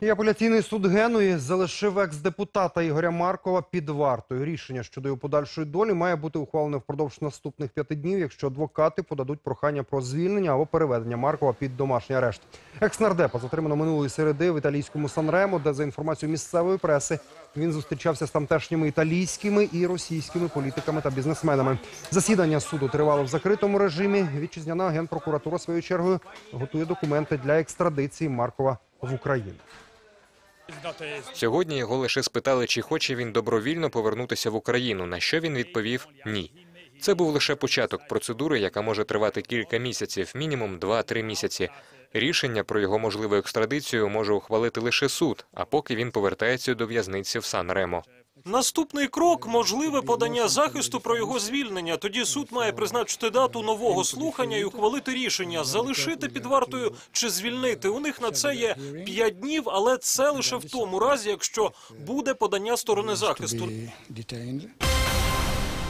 І апеляційний суд Генуї залишив екс-депутата Ігоря Маркова під вартою. Рішення щодо його подальшої долі має бути ухвалене впродовж наступних п'яти днів, якщо адвокати подадуть прохання про звільнення або переведення Маркова під домашній арешт. Екс-нардепа затримано минулої середи в італійському Санремо, де за інформацією місцевої преси він зустрічався з тамтешніми італійськими і російськими політиками та бізнесменами. Засідання суду тривало в закритому режимі. Вітчизняна генпрокуратура своєю чергою готує документи для екстрадиції Маркова в Україну. Сьогодні його лише спитали, чи хоче він добровільно повернутися в Україну. На що він відповів ні. Це був лише початок процедури, яка може тривати кілька місяців, мінімум 2-3 місяці. Рішення про його можливу екстрадицію може ухвалити лише суд, а поки він повертається до в'язниці в Сан-Ремо. Наступний крок можливе подання захисту про його звільнення. Тоді суд має призначити дату нового слухання і ухвалити рішення залишити під вартою чи звільнити. У них на це є п'ять днів, але це лише в тому разі, якщо буде подання сторони захисту.